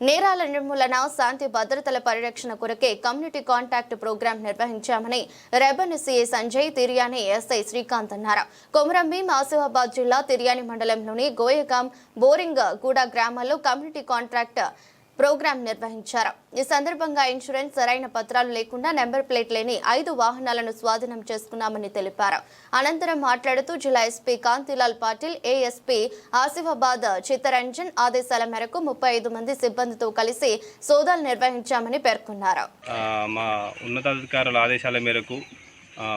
నేరాల నిర్మూలన శాంతి భద్రతల పరిరక్షణ కొరకే కమ్యూనిటీ కాంటాక్ట్ ప్రోగ్రాం నిర్వహించామని రెబన్ సిఐ సంజయ్ తిర్యాని ఎస్ఐ శ్రీకాంత్ అన్నారు. కొమరంభీం ఆసిఫాబాద్ జిల్లా తిర్యాని మండలంలోని గోయగాం బోరింగ్ గూడ గ్రామాల్లో కమ్యూనిటీ కాంట్రాక్ట్ ప్రోగ్రాం నిర్వహించారు. ఈ సందర్భంగా ఇన్సూరెన్స్ సరైన పత్రాలు లేకుండా నెంబర్ ప్లేట్ లేని ఐదు వాహనాలను స్వాధీనం చేసుకున్నామని తెలిపారు. అనంతరం మాట్లాడుతూ జిల్లా ఎస్పీ కాంతిలాల్ పాటిల్ ఏఎస్పీ ఆసిఫాబాద్ చిత్తరంజన్ ఆదేశాల మేరకు ముప్పై ఐదు మంది సిబ్బందితో కలిసి సోదాలు నిర్వహించామని పేర్కొన్నారు. మా ఉన్నతాధికారుల ఆదేశాల మేరకు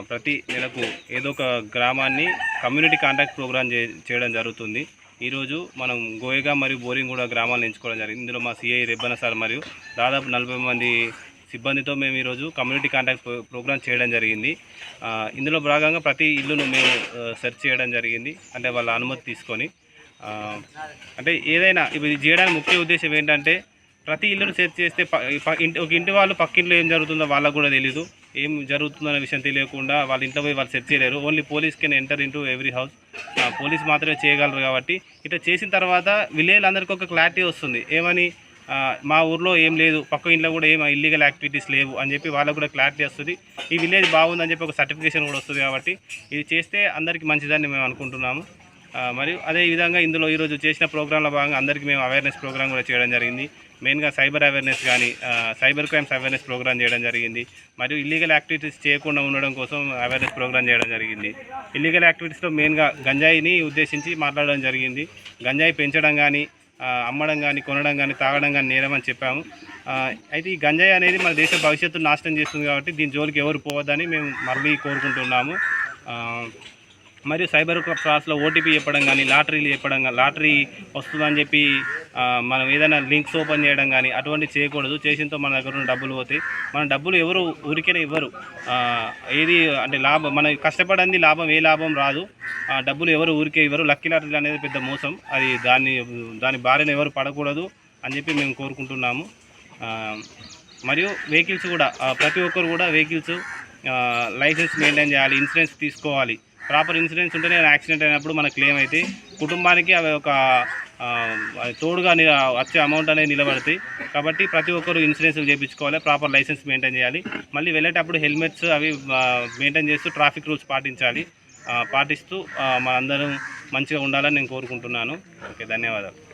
ప్రతి నెలకు ఏదో ఒక గ్రామాన్ని కమ్యూనిటీ కాంటాక్ట్ ప్రోగ్రామ్ చే చేయడం జరుగుతుంది. ఈరోజు మనం గోయగా మరియు బోరింగూడ గ్రామాలను ఎంచుకోవడం జరిగింది. ఇందులో మా సిఐ రెబ్బన సార్ మరియు దాదాపు నలభై మంది సిబ్బందితో మేము ఈరోజు కమ్యూనిటీ కాంటాక్ట్ ప్రోగ్రామ్ చేయడం జరిగింది. ఇందులో భాగంగా ప్రతి ఇల్లును మేము సెర్చ్ చేయడం జరిగింది. అంటే వాళ్ళ అనుమతి తీసుకొని అంటే ఏదైనా ఇది చేయడానికి ముఖ్య ఉద్దేశం ఏంటంటే ప్రతి ఇల్లును సెర్చ్ చేస్తే ఇంటి ఒక ఇంటి వాళ్ళు పక్కింట్లో ఏం జరుగుతుందో వాళ్ళకు కూడా తెలియదు ఏం జరుగుతుందనే విషయం తెలియకుండా వాళ్ళ ఇంట్లో పోయి వాళ్ళు సెర్చ్ చేయలేరు. Only police can enter into every house police మాత్రమే చేయగలరు కాబట్టి. ఇట్లా చేసిన తర్వాత విలేజ్లందరికీ ఒక క్లారిటీ వస్తుంది. ఏమని? మా ఊర్లో ఏం లేదు. పక్క ఇంట్లో కూడా ఏం ఇల్లీగల్ యాక్టివిటీస్ లేవు అని చెప్పి వాళ్ళకు కూడా క్లారిటీ వస్తుంది. ఈ విలేజ్ బాగుందని చెప్పి ఒక సర్టిఫికేషన్ కూడా వస్తుంది కాబట్టి ఇది చేస్తే అందరికీ మంచిదని మేము అనుకుంటున్నాము. మరియు అదే విధంగా ఇందులో ఈరోజు చేసిన ప్రోగ్రాంలో భాగంగా అందరికీ మేము అవేర్నెస్ ప్రోగ్రామ్ కూడా చేయడం జరిగింది. మెయిన్గా సైబర్ అవేర్నెస్ కానీ సైబర్ క్రైమ్స్ అవేర్నెస్ ప్రోగ్రామ్ చేయడం జరిగింది. మరియు ఇల్లీగల్ యాక్టివిటీస్ చేయకుండా ఉండడం కోసం అవేర్నెస్ ప్రోగ్రామ్ చేయడం జరిగింది. ఇల్లీగల్ యాక్టివిటీస్లో మెయిన్గా గంజాయిని ఉద్దేశించి మాట్లాడడం జరిగింది. గంజాయి పెంచడం కానీ అమ్మడం కానీ కొనడం కానీ తాగడం కానీ నేరమని చెప్పాము. అయితే ఈ గంజాయి అనేది మన దేశ భవిష్యత్తు నాశనం చేస్తుంది కాబట్టి దీని జోలికి ఎవరు పోవద్దని మేము మళ్ళీ కోరుకుంటున్నాము. మరియు సైబర్ ఫ్రాడ్స్లో ఓటీపీ చెప్పడం కానీ లాటరీలు చెప్పడం కానీ లాటరీ వస్తుందని చెప్పి మనం ఏదైనా లింక్స్ ఓపెన్ చేయడం కానీ అటువంటి చేయకూడదు. చేసినతో మన దగ్గర ఉన్న డబ్బులు పోతాయి. మన డబ్బులు ఎవరు ఊరికనే ఇవ్వరు. ఏది అంటే లాభం మన కష్టపడింది లాభం ఏ లాభం రాదు. ఆ, డబ్బులు ఎవరు ఊరికే ఇవ్వరు. లక్కీ లాటరీలు అనేది పెద్ద మోసం. అది దాన్ని దాని బారిన ఎవరు పడకూడదు అని చెప్పి మేము కోరుకుంటున్నాము. మరియు వెహికల్స్ కూడా ప్రతి ఒక్కరు కూడా వెహికల్స్ లైసెన్స్ మెయింటైన్ చేయాలి ఇన్సూరెన్స్ తీసుకోవాలి. ప్రాపర్ ఇన్సూరెన్స్ ఉంటేనే యాక్సిడెంట్ అయినప్పుడు మన క్లెయిమ్ అయితే కుటుంబానికి అవి ఒక తోడుగా వచ్చే అమౌంట్ అనేది నిలబడతాయి. కాబట్టి ప్రతి ఒక్కరు ఇన్సూరెన్స్ చేయించుకోవాలి ప్రాపర్ లైసెన్స్ మెయింటైన్ చేయాలి. మళ్ళీ వెళ్ళేటప్పుడు హెల్మెట్స్ అవి మెయింటైన్ చేస్తూ ట్రాఫిక్ రూల్స్ పాటించాలి. పాటిస్తూ మనందరం మంచిగా ఉండాలని నేను కోరుకుంటున్నాను. ఓకే ధన్యవాదాలు.